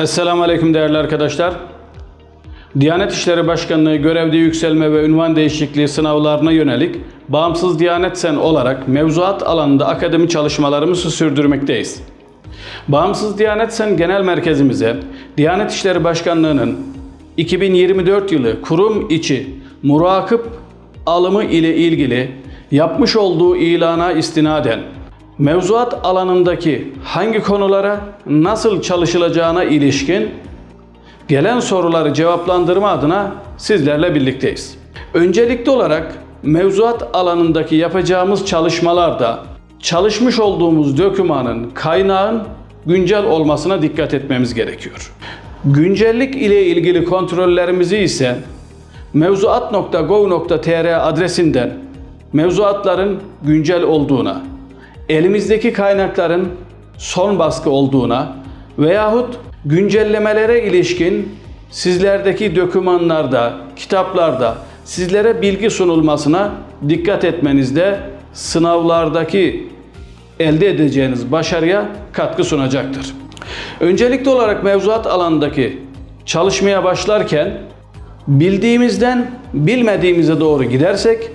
Esselamu Aleyküm değerli arkadaşlar. Diyanet İşleri Başkanlığı görevde yükselme ve ünvan değişikliği sınavlarına yönelik Bağımsız Diyanet Sen olarak mevzuat alanında akademi çalışmalarımızı sürdürmekteyiz. Bağımsız Diyanet Sen Genel Merkezimize Diyanet İşleri Başkanlığı'nın 2024 yılı kurum içi murakip alımı ile ilgili yapmış olduğu ilana istinaden mevzuat alanındaki hangi konulara nasıl çalışılacağına ilişkin gelen soruları cevaplandırma adına sizlerle birlikteyiz. Öncelikli olarak mevzuat alanındaki yapacağımız çalışmalarda çalışmış olduğumuz dokümanın kaynağın güncel olmasına dikkat etmemiz gerekiyor. Güncellik ile ilgili kontrollerimizi ise mevzuat.gov.tr adresinden mevzuatların güncel olduğuna, elimizdeki kaynakların son baskı olduğuna veyahut güncellemelere ilişkin sizlerdeki dokümanlarda, kitaplarda sizlere bilgi sunulmasına dikkat etmenizde sınavlardaki elde edeceğiniz başarıya katkı sunacaktır. Öncelikli olarak mevzuat alanındaki çalışmaya başlarken bildiğimizden bilmediğimize doğru gidersek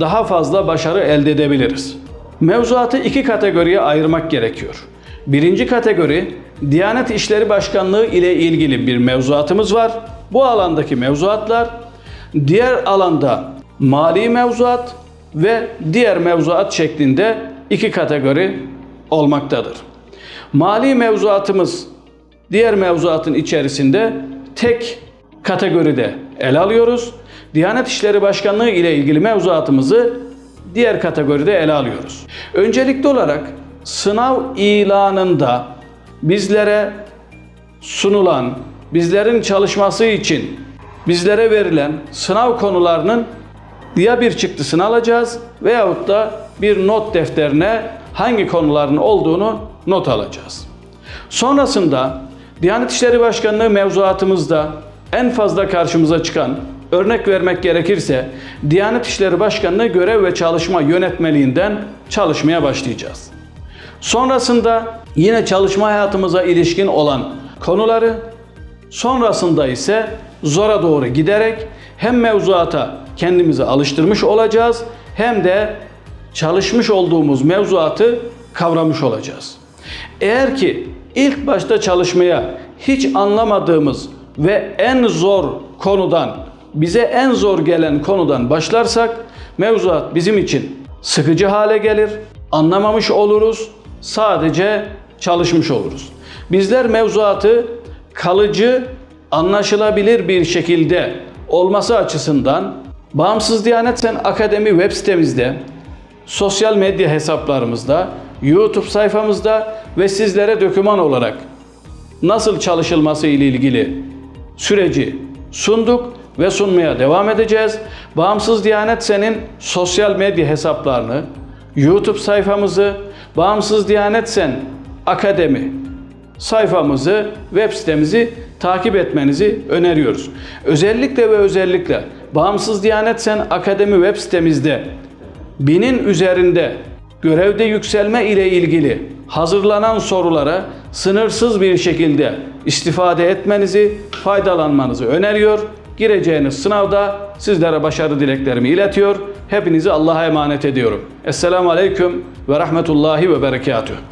daha fazla başarı elde edebiliriz. Mevzuatı iki kategoriye ayırmak gerekiyor. Birinci kategori Diyanet İşleri Başkanlığı ile ilgili bir mevzuatımız var. Bu alandaki mevzuatlar diğer alanda mali mevzuat ve diğer mevzuat şeklinde iki kategori olmaktadır. Mali mevzuatımız diğer mevzuatın içerisinde tek kategoride ele alıyoruz. Diyanet İşleri Başkanlığı ile ilgili mevzuatımızı diğer kategoride ele alıyoruz. Öncelikli olarak sınav ilanında bizlere sunulan, bizlerin çalışması için bizlere verilen sınav konularının ya bir çıktısını alacağız veyahut da bir not defterine hangi konuların olduğunu not alacağız. Sonrasında Diyanet İşleri Başkanlığı mevzuatımızda en fazla karşımıza çıkan örnek vermek gerekirse Diyanet İşleri Başkanlığı görev ve çalışma yönetmeliğinden çalışmaya başlayacağız. Sonrasında yine çalışma hayatımıza ilişkin olan konuları, sonrasında ise zora doğru giderek hem mevzuata kendimizi alıştırmış olacağız hem de çalışmış olduğumuz mevzuatı kavramış olacağız. Eğer ki ilk başta çalışmaya hiç anlamadığımız ve en zor konudan, bize en zor gelen konudan başlarsak mevzuat bizim için sıkıcı hale gelir, anlamamış oluruz, sadece çalışmış oluruz. Bizler mevzuatı kalıcı, anlaşılabilir bir şekilde olması açısından Bağımsız Diyanet Sen Akademi web sitemizde, sosyal medya hesaplarımızda, YouTube sayfamızda ve sizlere doküman olarak nasıl çalışılması ile ilgili süreci sunduk ve sunmaya devam edeceğiz. Bağımsız Diyanet Sen'in sosyal medya hesaplarını, YouTube sayfamızı, Bağımsız Diyanet Sen Akademi sayfamızı, web sitemizi takip etmenizi öneriyoruz. Özellikle ve özellikle Bağımsız Diyanet Sen Akademi web sitemizde binin üzerinde görevde yükselme ile ilgili hazırlanan sorulara sınırsız bir şekilde istifade etmenizi, faydalanmanızı öneriyor. Gireceğiniz sınavda sizlere başarı dileklerimi iletiyor. Hepinizi Allah'a emanet ediyorum. Esselamu Aleyküm ve Rahmetullahi ve Berekatuhu.